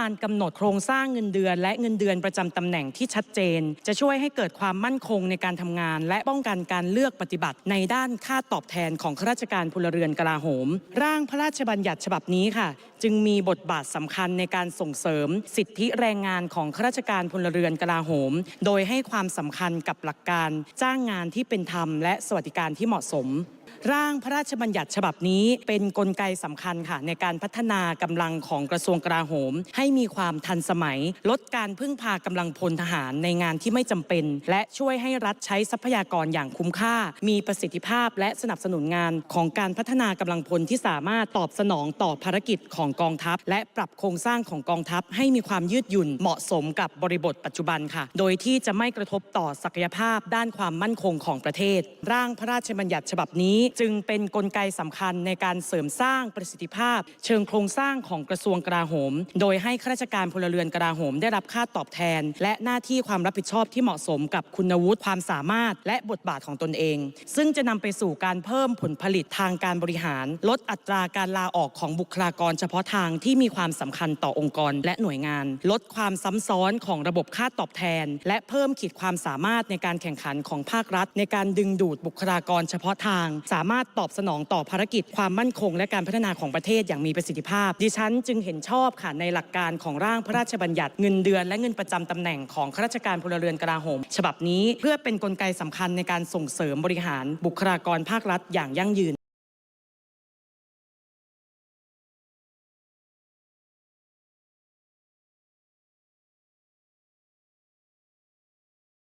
การกำหนดโครงสร้างเงินเดือน และเงินเดือนประจำตำแหน่งที่ชัดเจน จะช่วยให้เกิดความมั่นคงในการทำงาน และป้องกันการเลือกปฏิบัติ ในด้านค่าตอบแทนของข้าราชการพลเรือนกลาโหม ร่างพระราชบัญญัติฉบับนี้ค่ะ จึงมีบทบาทสำคัญในการส่งเสริม สิทธิแรงงานของข้าราชการพลเรือนกลาโหม โดยให้ความสำคัญกับหลักการ จ้างงานที่เป็นธรรมและสวัสดิการที่เหมาะสม ร่างพระราชบัญญัติฉบับนี้เป็นนกลไกสำคัญค่ะในการพัฒนากำลังของกระทรวงกลาโหม ให้มีความทันสมัย ลดการพึ่งพากำลังพลทหารในงานที่ไม่จำเป็น และช่วยให้รัฐใช้ทรัพยากรอย่างคุ้มค่า มีประสิทธิภาพและสนับสนุนงานของการพัฒนากำลังพลที่สามารถตอบสนองต่อภารกิจของกองทัพ และปรับโครงสร้างของกองทัพ ให้มีความยืดหยุ่นเหมาะสมกับบริบทปัจจุบันค่ะ โดยที่จะไม่กระทบต่อศักยภาพด้านความมั่นคงของประเทศ ร่างพระราชบัญญัติฉบับนี้จึงเป็นนกลไกสำคัญในการเสริมสร้างประสิทธิภาพ เชิงโครงสร้างของกระทรวงกลาโหม โดยให้ข้าราชการพลเรือนกลาโหม ได้รับค่าตอบแทน และหน้าที่ความรับผิดชอบที่เหมาะสมกับคุณวุฒิความสามารถ และบทบาทของตนเอง ซึ่งจะนำไปสู่การเพิ่มผลผลิตทางการบริหาร ลดอัตราการลาออกของบุคลากรเฉพาะทางที่มีความสำคัญต่อองค์กร และหน่วยงาน ลดความซ้ำซ้อนของระบบค่าตอบแทน และเพิ่มขีดความสามารถในการแข่งขันของภาครัฐ ในการดึงดูดบุคลากรเฉพาะทางสามารถตอบสนองต่อภารกิจความมั่นคง และการพัฒนาของประเทศอย่างมีประสิทธิภาพ ดิฉันจึงเห็นชอบค่ะในหลักการของร่างพระราชบัญญัติเงินเดือนและเงินประจำตำแหน่งของข้าราชการพลเรือนกลาโหม ฉบับนี้เพื่อเป็นนกลไกสำคัญในการส่งเสริมบริหารบุคลากรภาครัฐอย่างยั่งยืน